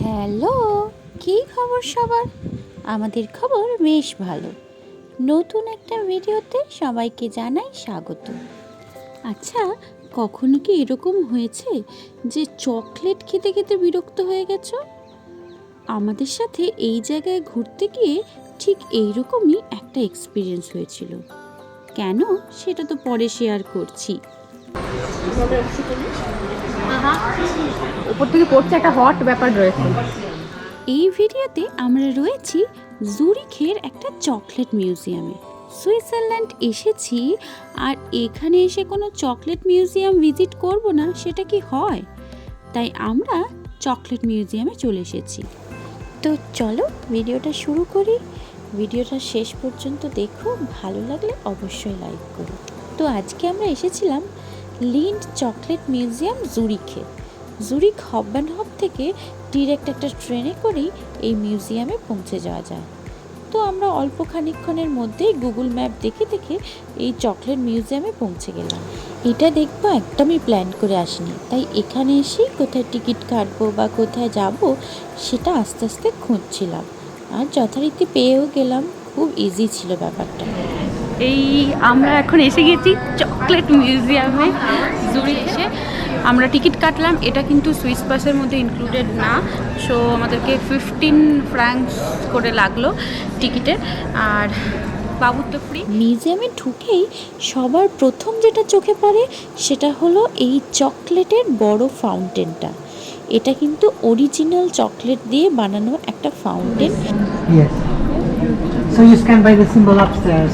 Hello, কী খবর সবার? আমাদের খবর বেশ ভালো। নতুন একটা ভিডিওতে সবাইকে জানাই স্বাগত। আচ্ছা কখনো কি এরকম হয়েছে যে চকলেট খেতে খেতে বিরক্ত হয়ে গেছো? আমাদের সাথে এই জায়গায় ঘুরতে গিয়ে ঠিক এইরকমই একটা এক্সপিরিয়েন্স হয়েছিল। কেন? সেটা তো পরে শেয়ার করছি। উপর থেকে পড়ছে একটা হট ব্যাপার রয়েছে। এই ভিডিওতে আমরা রয়েছি জুরিখের একটা চকলেট মিউজিয়ামে। সুইজারল্যান্ড এসেছি, আর এখানে এসে কোনো চকলেট মিউজিয়াম ভিজিট করব না, সেটা কি হয়? তাই আমরা চকলেট মিউজিয়ামে চলে এসেছি। তো চলো ভিডিওটা শুরু করি। ভিডিওটা শেষ পর্যন্ত দেখো, ভালো লাগলে অবশ্যই লাইক করো। তো আজকে আমরা এসেছিলাম লিন্ড চকলেট মিউজিয়াম জুরিখে। জুরিক হব হব থেকে ডিরেক্ট একটা ট্রেনে করেই এই মিউজিয়ামে পৌঁছে যাওয়া যায়। তো আমরা অল্প খানিকক্ষণের মধ্যেই গুগল ম্যাপ দেখে দেখে এই চকলেট মিউজিয়ামে পৌঁছে গেলাম। এটা দেখব একদমই প্ল্যান করে আসিনি। তাই এখানে এসেই কোথায় টিকিট কাটবো বা কোথায় যাব সেটা আস্তে আস্তে খুঁজছিলাম। আর যথারীতি পেয়েও গেলাম। খুব ইজি ছিল ব্যাপারটা। এই আমরা এখন এসে গেছি চকলেট মিউজিয়ামে জুড়ে এসে আমরা টিকিট কাটলাম এটা কিন্তু সুইস বাসের মধ্যে ইনক্লুডেড না। সো আমাদেরকে ফিফটিন ফ্র্যাঙ্কস করে লাগল টিকিটে আর বাবুর তো ফ্রি মিউজিয়ামে ঢুকেই সবার প্রথম যেটা চোখে পড়ে সেটা হলো এই চকলেটের বড় ফাউন্টেনটা এটা কিন্তু অরিজিনাল চকলেট দিয়ে বানানো একটা fountain. So you scan by the symbol upstairs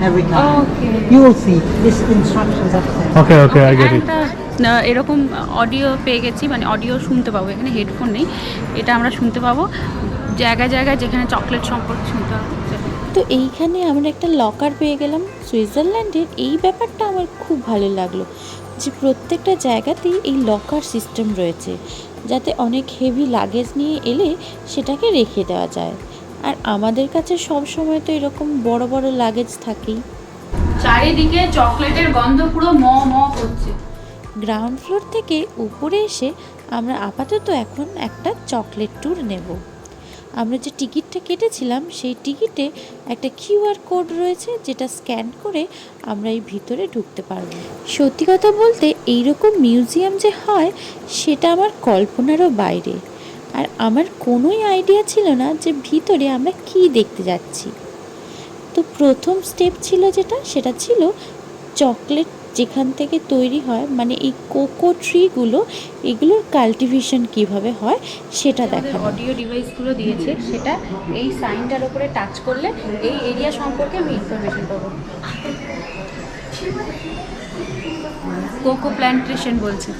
every time. Okay. You will see this instructions upstairs. Okay, okay, I get it. একটা এরকম অডিও পেয়ে গেছি মানে অডিও শুনতে পাবো এখানে হেডফোন নেই এটা আমরা শুনতে পাবো জায়গায় জায়গায় যেখানে চকলেট সম্পর্কে শুনতে পাবো তো এইখানে আমরা একটা লকার পেয়ে গেলাম সুইজারল্যান্ডের এই ব্যাপারটা আমার খুব ভালো লাগল যে প্রত্যেকটা জায়গাতেই এই লকার সিস্টেম রয়েছে যাতে অনেক হেভি লাগেজ নিয়ে এলে সেটাকে রেখে দেওয়া যায় আর আমাদের কাছে সব সময় তো এরকম বড় বড় লাগেজ থাকেই। চারিদিকে চকলেটের গন্ধ পুরো ম ম করছে। গ্রাউন্ড ফ্লোর থেকে উপরে এসে আমরা আপাতত এখন একটা চকলেট ট্যুর নেব। আমরা যে টিকিটটা কেটেছিলাম সেই টিকিটে একটা কিউআর কোড রয়েছে যেটা স্ক্যান করে আমরা এই ভিতরে ঢুকতে পারব। সত্যি কথা বলতে এইরকম মিউজিয়াম যে হয় সেটা আমার কল্পনারও বাইরে। আর আমার কোনোই আইডিয়া ছিল না যে ভিতরে আমরা কি দেখতে যাচ্ছি। তো প্রথম স্টেপ ছিল যেটা সেটা ছিল চকলেট যেখান থেকে তৈরি হয় মানে এই কোকো ট্রিগুলো এগুলোর কাল্টিভেশন কীভাবে হয় সেটা দেখানো অডিও ডিভাইসগুলো দিয়েছে সেটা এই সাইনটার উপরে টাচ করলে এই এরিয়া সম্পর্কে আমি ইনফরমেশন পাবো। কোকো প্ল্যান্টেশন বলছে।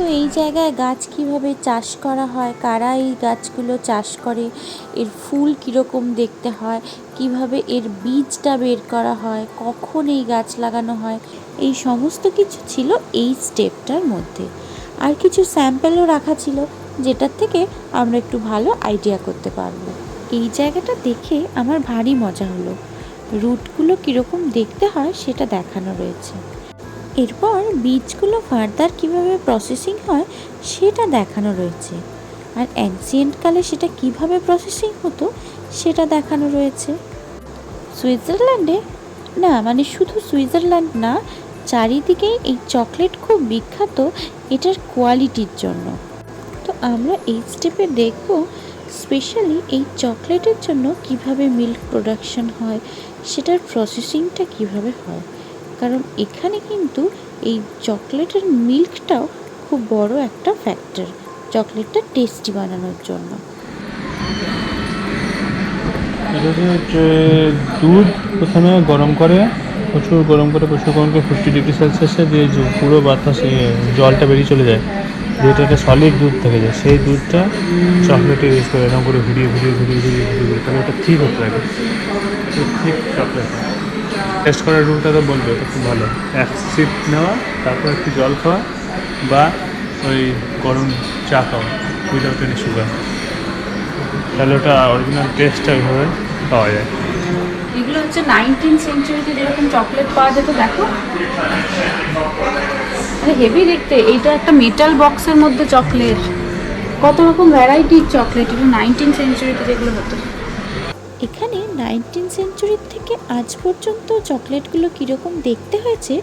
তো এই জায়গায় গাছ কীভাবে চাষ করা হয়? কারা এই গাছগুলো চাষ করে? এর ফুল কীরকম দেখতে হয়? কীভাবে এর বীজটা বের করা হয়? কখন এই গাছ লাগানো হয়? এই সমস্ত কিছু ছিল এই স্টেপটার মধ্যে। আর কিছু স্যাম্পেলও রাখা ছিল, যেটার থেকে আমরা একটু ভালো আইডিয়া করতে পারব। এই জায়গাটা দেখে আমার ভারী মজা হলো। রুটগুলো কীরকম দেখতে হয় সেটা দেখানো রয়েছে। এরপর বীজগুলো ফার্দার কীভাবে প্রসেসিং হয়, সেটা দেখানো রয়েছে। আর অ্যানসিয়েন্ট কালে সেটা কীভাবে প্রসেসিং হতো, সেটা দেখানো রয়েছে। সুইজারল্যান্ডে, না মানে শুধু সুইজারল্যান্ড না চারিদিকেই এই চকলেট খুব বিখ্যাত, এটার কোয়ালিটির জন্য। তো আমরা এই স্টেপে দেখব স্পেশালি এই চকলেটের জন্য কীভাবে মিল্ক প্রোডাকশন হয়, সেটার প্রসেসিংটা কীভাবে হয়। কারণ এখানে কিন্তু এই চকলেটের মিল্কটাও খুব বড় একটা ফ্যাক্টর চকলেটটা টেস্টি বানানোর জন্য। দুধ প্রথমে গরম করে, প্রচুর গরম করে, প্রচুর গরম করে ফিফটি ডিগ্রি সেলসিয়াসে দিয়ে পুরো বাতাসে জলটা বেরিয়ে চলে যায়। যেটা একটা সলিড দুধ থেকে যায়। সেই দুধটা চকলেটে ইউজ করে, এরকম করে ঘুরিয়ে ঘুরিয়ে ঘুরিয়ে ঘুরিয়ে ঘুরিয়ে তাহলে ওটা ঠিক হতে লাগে ঠিক চকলেট টেস্ট করার রুলটা তো বলবে এটা খুব ভালো। এক সিপ নেওয়া তারপর একটু জল খাওয়া বা ওই গরম চা খাওয়া উইদাউট এনি সুগার তাহলে ওটা অরিজিনাল টেস্টটা ওইভাবে পাওয়া যায়। এগুলো হচ্ছে নাইনটিন সেঞ্চুরিতে যেরকম চকলেট পাওয়া যেত দেখো। আরে হেভি দেখতে এইটা একটা মেটাল বক্সের মধ্যে চকলেট কত রকম ভ্যারাইটির চকলেট এটা নাইনটিন সেঞ্চুরিতে যেগুলো হতো। এখানে নাইনটিন সেঞ্চুরির থেকে আজ পর্যন্ত চকলেটগুলো কীরকম দেখতে হয়েছে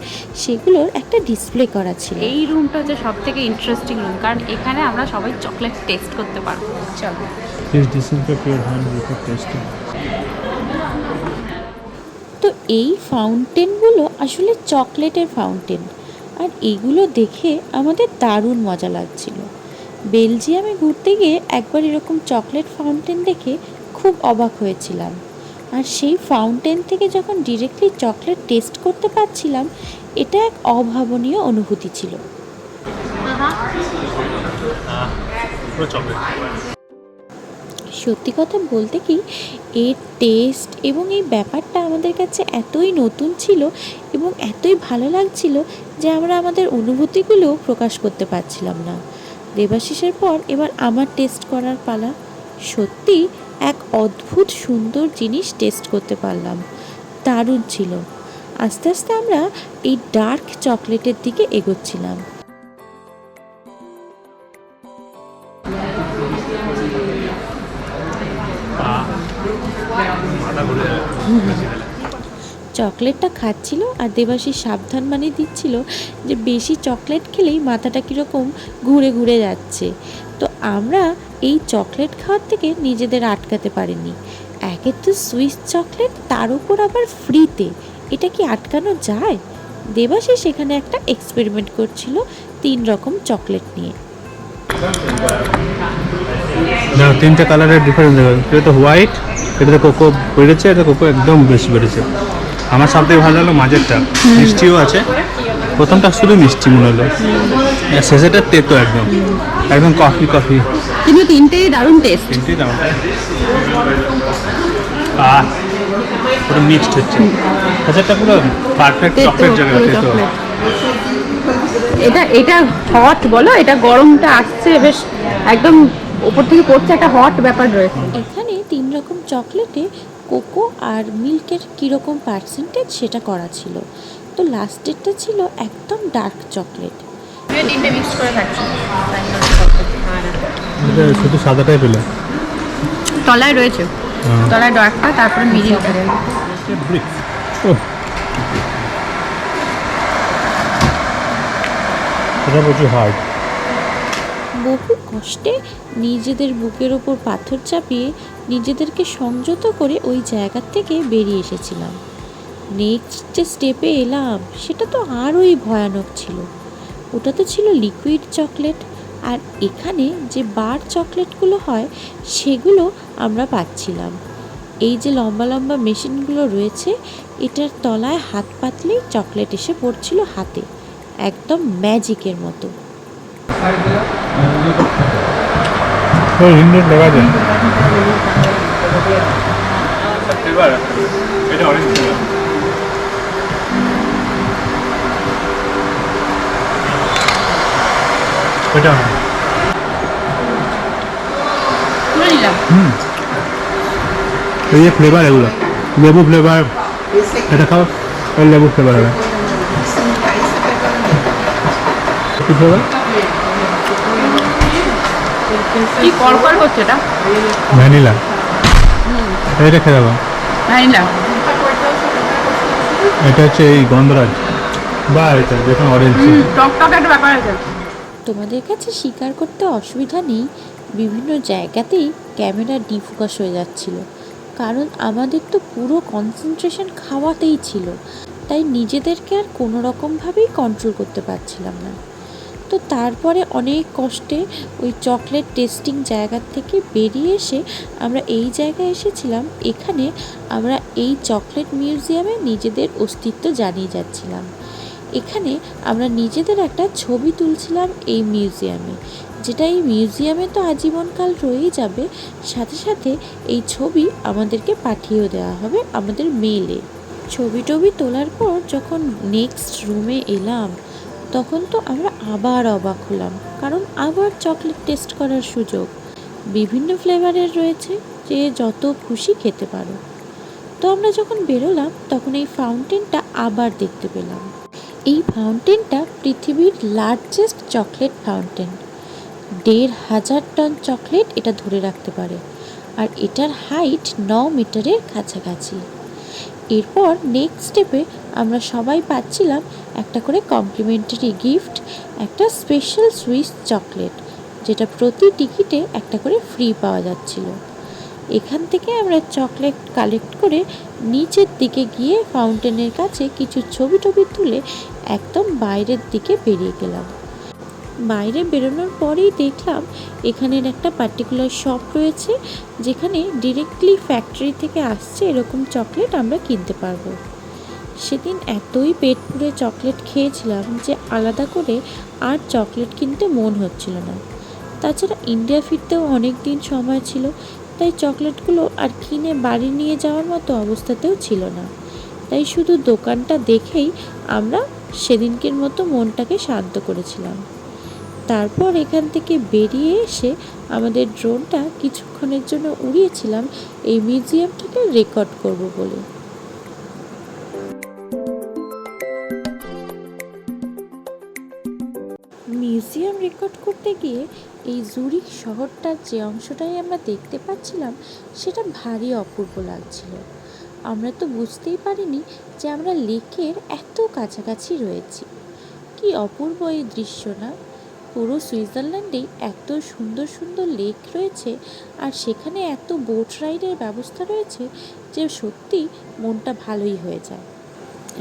সেগুলোর একটা ডিসপ্লে করা ছিল। এই রুমটা হচ্ছে সব থেকে ইন্টারেস্টিং রুম কারণ এখানে আমরা সবাই চকলেট টেস্ট করতে পারব। চলো। Please disinfect your hand before tasting. তো এই ফাউন্টেনগুলো আসলে চকলেটের ফাউন্টেন আর এগুলো দেখে আমাদের দারুণ মজা লাগছিল। বেলজিয়ামে ঘুরতে গিয়ে একবার এরকম চকলেট ফাউন্টেন দেখে খুব অবাক হয়েছিলাম। আর সেই ফাউন্টেন থেকে যখন ডিরেক্টলি চকলেট টেস্ট করতে পারছিলাম, এটা এক অভাবনীয় অনুভূতি ছিল। সত্যি কথা বলতে কি, এর টেস্ট এবং এই ব্যাপারটা আমাদের কাছে এতই নতুন ছিল এবং এতই ভালো লাগছিল যে আমরা আমাদের অনুভূতিগুলো প্রকাশ করতে পারছিলাম না। দেবাশিসের পর এবার আমার টেস্ট করার পালা। সত্যি এক অদ্ভুত সুন্দর জিনিস টেস্ট করতে পারলাম। দারুণ ছিল। আস্তে আস্তে আমরা এই ডার্ক চকলেটের দিকে এগোচ্ছিলাম। চকলেটটা খাচ্ছিল আর দেবাশী সাবধান মানে দিচ্ছিল যে বেশি চকলেট খেলেই মাথাটা কীরকম ঘুরে ঘুরে যাচ্ছে। তো আমরা এই চকলেট খাওয়ার থেকে নিজেদের আটকাতে পারিনি। একে তো সুইস চকলেট, তার উপর আবার ফ্রিতে। এটা কি আটকানো যায়? দেবাশী সেখানে একটা এক্সপেরিমেন্ট করছিল তিন রকম চকলেট নিয়ে। না, তিনটে কালারের ডিফারেন্স এটা তো হোয়াইট এটা তো কোকো বেড়েছে, এটা কোকো একদম বেশি বেড়েছে। আমার সব থেকে ভালো লাগল মাঝেরটা। মিষ্টিও আছে। প্রথমটা শুধু মিষ্টি মনে হলো। শেষেটা তেতো একদম। একদম কফি কফি কিন্তু তিনটেই দারুণ টেস্ট তিনটেই আহ পুরো মিক্সড হচ্ছে। শেষেরটা পুরো পারফেক্ট চকলেট জায়গা তেতো। এটা এটা হট বলো এটা গরমটা আসছে বেশ একদম উপর থেকে পড়ছে একটা হট ব্যাপার রয়েছে। এখানে তিন রকম চকলেটে কোকো আর মিল্কের কীরকম পার্সেন্টেজ সেটা করা ছিল। তো লাস্টেরটা ছিল একদম ডার্ক চকলেট তিনটে মিক্স করে খাচ্ছি শুধু সাদাটাই পেলে। তলায় রয়েছে। তলায় ডার্কটা তারপরে মিডিলটা এটা প্রচুর হার্ড বহু কষ্টে নিজেদের বুকের ওপর পাথর চাপিয়ে নিজেদেরকে সংযত করে ওই জায়গার থেকে বেরিয়ে এসেছিলাম। নেক্সট যে স্টেপে এলাম, সেটা তো আরোই ভয়ানক ছিল। ওটা তো ছিল লিকুইড চকলেট আর এখানে যে বার চকলেটগুলো হয়, সেগুলো আমরা পাচ্ছিলাম। এই যে লম্বা লম্বা মেশিনগুলো রয়েছে, এটার তলায় হাত পাতলেই চকলেট এসে পড়ছিল হাতে, একদম ম্যাজিকের মতো। হিন্দি লেখা যায় এটা অরেঞ্জ এটা তুলে নিলাম হুম এই যে ফ্লেভার এগুলো লেবু ফ্লেভার এটা খাও এই লেবু ফ্লেভার হবে কি ফ্লেভার কি কড়কড় করছে এটা? ভ্যানিলা। এটা খেয়ে দেবো ভ্যানিলা। এটা হচ্ছে এই গন্ধরাজ। বা এটা যেখানে অরেঞ্জ হুম টক টক একটা ব্যাপার আছে। তোমাদের কাছে স্বীকার করতে অসুবিধা নেই বিভিন্ন জায়গাতেই ক্যামেরা ডিফোকাস হয়ে যাচ্ছিল। কারণ আমাদের তো পুরো কনসেন্ট্রেশন খাওয়াতেই ছিল। তাই নিজেদেরকে আর কোনো রকমভাবেই কন্ট্রোল করতে পারছিলাম না। তো তারপরে অনেক কষ্টে ওই চকলেট টেস্টিং জায়গার থেকে বেরিয়ে এসে আমরা এই জায়গায় এসেছিলাম। এখানে আমরা এই চকলেট মিউজিয়ামে নিজেদের অস্তিত্ব জানিয়ে যাচ্ছিলাম। এখানে আমরা নিজেদের একটা ছবি তুলছিলাম এই মিউজিয়ামে যেটা এই মিউজিয়ামে তো আজীবনকাল রয়েই যাবে, সাথে সাথে এই ছবি আমাদেরকে পাঠিয়েও দেওয়া হবে আমাদের মেলে ছবি টবি তোলার পর যখন নেক্সট রুমে এলাম তখন তো আমরা আবার অবাক হলাম, কারণ আবার চকলেট টেস্ট করার সুযোগ। বিভিন্ন ফ্লেভারের রয়েছে যে যত খুশি খেতে পারো। তো আমরা যখন বেরোলাম, তখন এই ফাউন্টেনটা আবার দেখতে পেলাম। এই ফাউন্টেনটা পৃথিবীর লার্জেস্ট চকলেট ফাউন্টেন। দেড় হাজার টন চকলেট এটা ধরে রাখতে পারে, আর এটার হাইট ন মিটারের কাছাকাছি। এরপর নেক্সট স্টেপে আমরা সবাই পাচ্ছিলাম একটা করে কমপ্লিমেন্টারি গিফট একটা স্পেশাল সুইস চকলেট যেটা প্রতি টিকিটে একটা করে ফ্রি পাওয়া যাচ্ছিল। এখান থেকে আমরা চকলেট কালেক্ট করে নিচের দিকে গিয়ে ফাউন্টেনের কাছে কিছু ছবি টবি তুলে একদম বাইরের দিকে বেরিয়ে গেলাম। বাইরে বেরোনোর পরেই দেখলাম এখানের একটা পার্টিকুলার শপ রয়েছে, যেখানে ডিরেক্টলি ফ্যাক্টরি থেকে আসছে এরকম চকলেট আমরা কিনতে পারব। সেদিন এতই পেট পুড়ে চকলেট খেয়েছিলাম যে আলাদা করে আর চকলেট কিনতে মন হচ্ছিল না। তাছাড়া ইন্ডিয়া ফিরতেও অনেক দিন সময় ছিল, তাই চকলেটগুলো আর কিনে বাড়ি নিয়ে যাওয়ার মতো অবস্থাতেও ছিল না। তাই শুধু দোকানটা দেখেই আমরা সেদিনকের মতো মনটাকে শান্ত করেছিলাম। তারপর এখান থেকে বেরিয়ে এসে আমাদের ড্রোনটা কিছুক্ষণের জন্য উড়িয়েছিলাম। এই মিউজিয়ামটাকে রেকর্ড করব বলে। মিউজিয়াম রেকর্ড করতে গিয়ে এই জুরিক শহরটার যে অংশটাই আমরা দেখতে পাচ্ছিলাম, সেটা ভারী অপূর্ব লাগছিল। আমরা তো বুঝতেই পারিনি যে আমরা লেকের এত কাছাকাছি রয়েছি। কি অপূর্ব এই দৃশ্য না? পুরো সুইজারল্যান্ডেই এত সুন্দর সুন্দর লেক রয়েছে আর সেখানে এত বোট রাইডের ব্যবস্থা রয়েছে যে সত্যি মনটা ভালোই হয়ে যায়।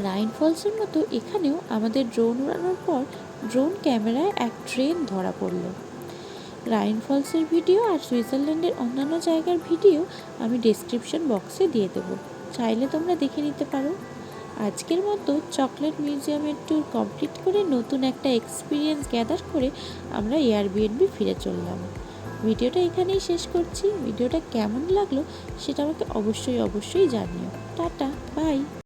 রাইন ফলসের মতো এখানেও আমাদের ড্রোন উড়ানোর পর ড্রোন ক্যামেরায় এক ট্রেন ধরা পড়ল। রাইন ফলসের ভিডিও আর সুইজারল্যান্ডের অন্যান্য জায়গার ভিডিও আমি ডেসক্রিপশন বক্সে দিয়ে দেবো। চাইলে তোমরা দেখে নিতে পারো। আজকের মতো চকলেট মিউজিয়ামের ট্যুর কমপ্লিট করে নতুন একটা এক্সপিরিয়েন্স গ্যাদার করে আমরা এয়ারবিএনবি ফিরে চললাম। ভিডিওটা এখানেই শেষ করছি। ভিডিওটা কেমন লাগল সেটা আমাকে অবশ্যই অবশ্যই জানিও। Tata bye